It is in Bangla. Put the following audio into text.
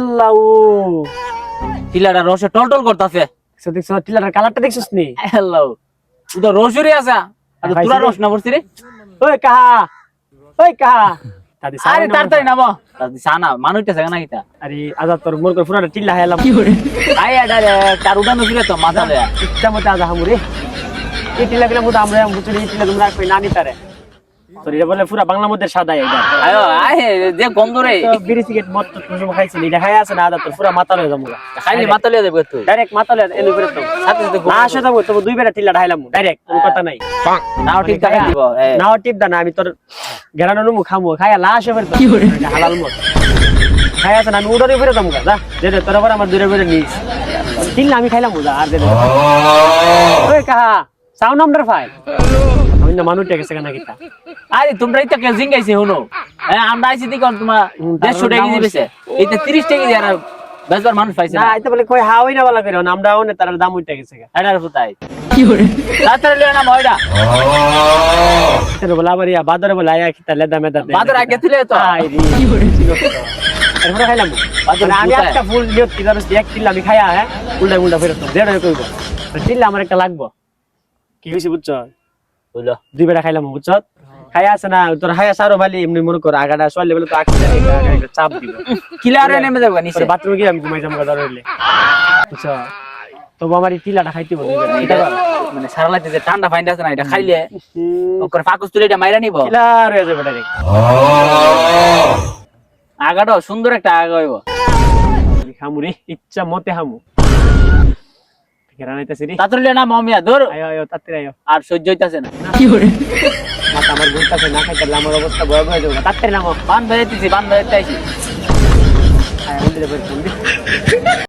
আল্লাহ টিলাটা রসে টলটল করতেছে। দেখছ টিলাটার কালারটা দেখছিস নি? হ্যালো তুই তো রসুরি আছে। আর খাইছি তুরা। রস না পড়ছি রে। ওই কাহা ওই কাহা। আরে তাড়াতাড়ি নামো। সানা মানুষটা জায়গা না কিতা আরে আজাদ তোর মোর করে পুরাটা টিল্লা হাইলাম আই ডাইরেক্ট তার উড়ানো ছিল তো মাথা দেয়া ইচ্ছা মতো আজা হামুরে এই টিল্লা গুলো মতো আমরা বুঝলি এই টিল্লা তোমরা কই নানি তারে। তোর এটা বলে পুরা বাংলা মধ্যে সাদা এটা। আয়ো আয় যে গন্ধ রে। বিড়ি সিগারেট মদ তো তুমি খাইছি এটা খাই আছে না আজাদ তোর? পুরা মাথা লয়ে যাব খাইলি মাথা লিয়ে দেবে তুই। ডাইরেক্ট মাথা লয়ে এলো করে তো। সাথে সাথে না আসে যাব তবু দুই বেলা টিল্লা ঢাইলাম ডাইরেক্ট কোনো কথা নাই। নাও দেখাই দিব নাও টিপ দা না আমি তোর গেরানো নুমু খামু। খাইয়া লাশ হবে কি করে হালাল মত খাই আছে না আমি উড়ারে ফিরে যাব যা দে দে তোর আবার আমার দূরে ফিরে নিস। আমি খাইলাম যা আর দে দে। ওই কাহা। সাউন্ড নাম্বার ফাইভ আমি না মানুষ গেছে কেন কিতা আরে তোমরা ইতা কে জিঙ্গাইছে হুনো হ্যাঁ আমরা আইছি দিক তোমার দেড়শো টাকা দাম দিবেছে এইটা তিরিশ টাকা দিয়ে আর বেজবার মানুষ পাইছে না। আইতে বলে কই হাওই না বলা করে আমরা ওনে তার দাম উঠে গেছে এটার ফুতাই তাড়াতাড়ি লিয়ে না ময়ডা তোর বলা ইয়া বাদরে বলা আয়া কিতা লেদা মেদা দে বাদর আগে ছিলে তো। আই রে। কি করে এরপরে খাইলাম। বাদর মানে আমি একটা ফুল নিয়ত কি জানিস এক টিল্লা আমি খাইয়া হ্যাঁ উল্টা উল্টা ফেরত দেড় কইব। টিল্লা আমার একটা লাগবো। কি হইছে বুঝছ? বুঝলো দুই বেলা খাইলাম বুঝছ? খাইয়া আছে না তোর হায়া সারো বালি এমনি মনে কর আগাটা চলে বলে তো আখি চাপ দিব। কিলারে নেমে যাব নিচে। বাথরুমে গিয়ে আমি ঘুমাই যাব কথা রইলে বুঝছ? তবু আমার এই টিলাটা খাইতে বলি। এটা মানে সারা লাইতে যে ঠান্ডা ফাইন্ড আছে না এটা খাইলে ওকর ফাকুস তুলে এটা মাইরা নিব? টিলার হয়ে যাবে ডাইরেক্ট আগাটাও সুন্দর একটা আগা হইব। রে ইচ্ছা মতে হামু কেরা নাইতাছি রে তাতর লিয়ে না মমিয়া ধর। আয়ো আয়ো তাতরে আয়ো। আর সহ্য হইতাছে না। মাথা আমার ঘুরতাছে না খাইতে আমার অবস্থা ভয় হয়ে যাবে। তাতরে নামো। বান বেরাইতেছি বান বেড়াইতে আইছি। আয় বের করুন